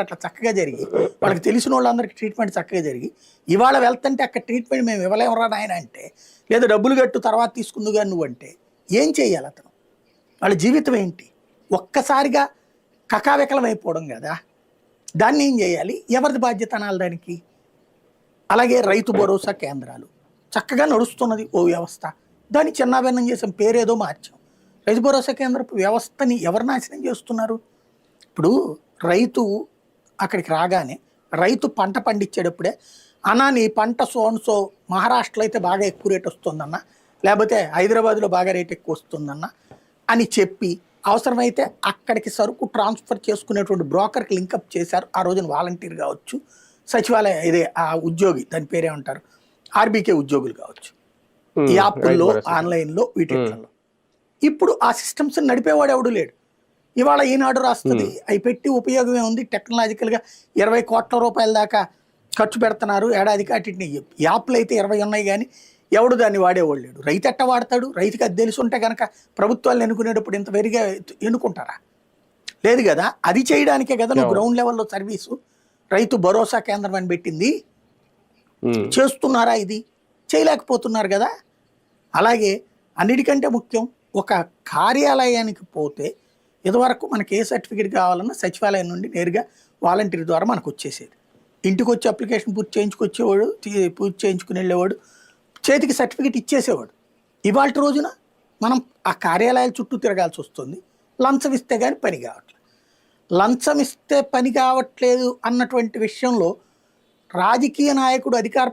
అట్లా చక్కగా జరిగి వాళ్ళకి తెలిసిన వాళ్ళందరికీ ట్రీట్మెంట్ చక్కగా జరిగి ఇవాళ వెళ్తుంటే అక్కడ ట్రీట్మెంట్ మేము ఇవ్వలేమరా నాయన అంటే లేదా డబ్బులు కట్టు తర్వాత తీసుకుందుగా నువ్వు అంటే ఏం చేయాలి అతను? వాళ్ళ జీవితం ఏంటి? ఒక్కసారిగా కకావికలం అయిపోవడం కదా. దాన్ని ఏం చేయాలి? ఎవరిది బాధ్యత అనాలి దానికి? అలాగే రైతు భరోసా కేంద్రాలు. చక్కగా నడుస్తున్నది ఓ వ్యవస్థ. దాన్ని చిన్నాభిన్నం చేసాం పేరేదో మార్చాం. రైతు భరోసా కేంద్రపు వ్యవస్థని ఎవరు నాశనం చేస్తున్నారు? ఇప్పుడు రైతు అక్కడికి రాగానే రైతు పంట పండించేటప్పుడే అన్నా నీ పంట సోన్సో మహారాష్ట్రలో అయితే బాగా ఎక్కువ రేట్ వస్తుందన్న లేకపోతే హైదరాబాద్లో బాగా రేట్ ఎక్కువ వస్తుందన్న అని చెప్పి అవసరమైతే అక్కడికి సరుకు ట్రాన్స్ఫర్ చేసుకునేటువంటి బ్రోకర్కి లింకప్ చేశారు. ఆ రోజున వాలంటీర్ కావచ్చు సచివాలయ ఇదే ఆ ఉద్యోగి దాని పేరే ఉంటారు ఆర్బీకే ఉద్యోగులు కావచ్చు. యాప్ల్లో భరోసా. ఆన్లైన్లో వీటిల్లో ఇప్పుడు ఆ సిస్టమ్స్ నడిపేవాడు ఎవడు లేడు. ఇవాళ ఈనాడు రాస్తుంది. అవి పెట్టి ఉపయోగమే ఉంది. టెక్నాలజికల్గా ఇరవై కోట్ల రూపాయల దాకా ఖర్చు పెడుతున్నారు ఏడాదికి వాటిని యాప్లు అయితే ఇరవై ఉన్నాయి కానీ ఎవడు దాన్ని వాడేవాడు లేడు. రైతు ఎట్ట వాడతాడు? రైతుకి అది తెలిసి ఉంటే కనుక ప్రభుత్వాలు ఎన్నుకునేటప్పుడు ఇంత వెరిగా ఎన్నుకుంటారా? లేదు కదా? అది చేయడానికే కదా నువ్వు గ్రౌండ్ లెవెల్లో సర్వీసు. రైతు భరోసా కేంద్రం అని పెట్టింది. చేస్తున్నారా ఇది? చేయలేకపోతున్నారు కదా? అలాగే అన్నిటికంటే ముఖ్యం ఒక కార్యాలయానికి పోతే ఇదివరకు మనకి ఏ సర్టిఫికేట్ కావాలన్నా సచివాలయం నుండి నేరుగా వాలంటీర్ ద్వారా మనకు వచ్చేసేది. ఇంటికి వచ్చి అప్లికేషన్ పూర్తి చేయించుకొచ్చేవాడు పూర్తి చేయించుకుని వెళ్ళేవాడు చేతికి సర్టిఫికేట్ ఇచ్చేసేవాడు. ఇవాళ రోజున మనం ఆ కార్యాలయాల చుట్టూ తిరగాల్సి వస్తుంది. లంచం ఇస్తే కానీ పని కావట్లేదు లంచం ఇస్తే పని కావట్లేదు అన్నటువంటి విషయంలో రాజకీయ నాయకుడు అధికార